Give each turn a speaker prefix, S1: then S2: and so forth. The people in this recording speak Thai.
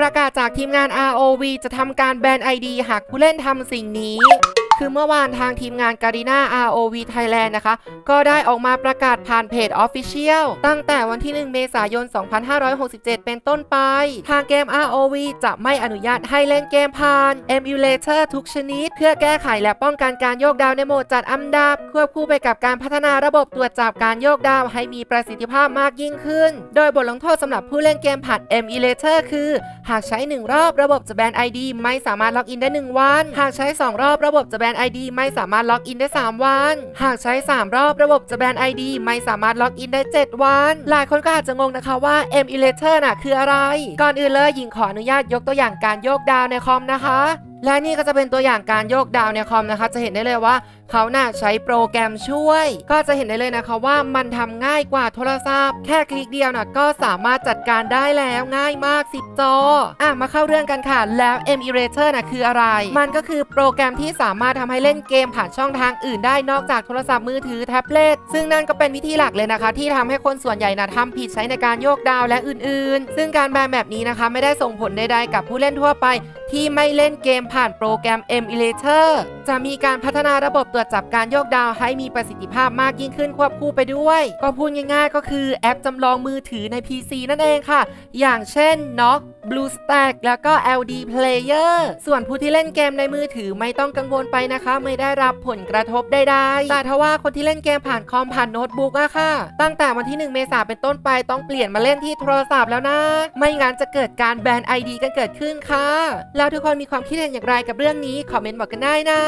S1: ประกาศจากทีมงาน ROV จะทำการแบน ID หากผู้เล่นทำสิ่งนี้ คือเมื่อวานทางทีมงานการีนา ROV Thailand นะคะ ก็ได้ออกมาประกาศผ่านเพจ Official ตั้งแต่วันที่ 1 เมษายน 2567 เป็นต้นไป ทางเกม ROV จะไม่อนุญาตให้เล่นเกมผ่าน Emulator ทุกชนิด เพื่อแก้ไขและป้องกันการโยกดาวในโหมดจัดอันดับ ควบคู่ไปกับการพัฒนาระบบตรวจจับการโยกดาวให้มีประสิทธิภาพมากยิ่งขึ้น โดยบทลงโทษสำหรับผู้เล่นเกมผ่าน Emulator คือ หากใช้ 1 รอบระบบจะแบน ID ไม่สามารถล็อกอินได้ 1 วัน หากใช้ 2 รอบระบบจะแบน ID ไม่สามารถล็อกอินได้ 3 วัน หากใช้ 3 รอบระบบจะแบน ID ไม่สามารถล็อกอินได้ 7 วัน หลายคนก็อาจจะงงนะคะว่า Emulator น่ะคืออะไร ก่อนอื่นเลยหญิงขออนุญาตยกตัวอย่างการโยกดาวในคอมนะคะและนี่ก็จะเป็นตัวอย่างการโยกดาวในคอมนะคะ จะเห็นได้เลยว่า เขาน่ะใช้โปรแกรมช่วย ก็จะเห็นได้เลยนะคะว่ามันทำง่ายกว่าโทรศัพท์ แค่คลิกเดียวน่ะก็สามารถจัดการได้แล้วง่ายมาก 10 จอ อะ มาเข้าเรื่องกันค่ะ แล้ว Emulator น่ะคืออะไร มันก็คือโปรแกรมที่สามารถทำให้เล่นเกมผ่านช่องทางอื่นได้นอกจากโทรศัพท์มือถือแท็บเล็ตซึ่งนั่นก็เป็นวิธีหลักเลยนะคะ ที่ทำให้คนส่วนใหญ่น่ะทำผิดใช้ในการโยกดาวและอื่นๆ ซึ่งการแบนแบบนี้นะคะ ไม่ได้ส่งผลใดๆกับผู้เล่นทั่วไป ที่ไม่เล่นเกมผ่านโปรแกรม Emulator จะมีการพัฒนาระบบตัวรวจจับการโยกดาวให้มีประสิทธิภาพมากยิ่งขึ้นควบคู่ไปด้วย ก็พูดง่ายๆ ก็คือแอปจำลองมือถือใน PC นั่นเองค่ะ อย่างเช่น Knock BlueStack แล้วก็ LD Player ส่วนผู้ที่เล่นเกมในมือถือไม่ต้องกังวลไปนะคะ ไม่ได้รับผลกระทบใดๆแต่ถ้าว่าคนที่เล่นเกมผ่านคอมผ่านโน้ตบุ๊กอะค่ะ ตั้งแต่วันที่ 1 เมษายนเป็นต้นไปต้องเปลี่ยนมาเล่นที่โทรศัพท์แล้วนะ ไม่งั้นจะเกิดการแบน ID กันเกิดขึ้นค่ะ แล้วทุกคนมีความคิดเห็นอย่างไรกับเรื่องนี้ คอมเมนต์บอกกันได้นะ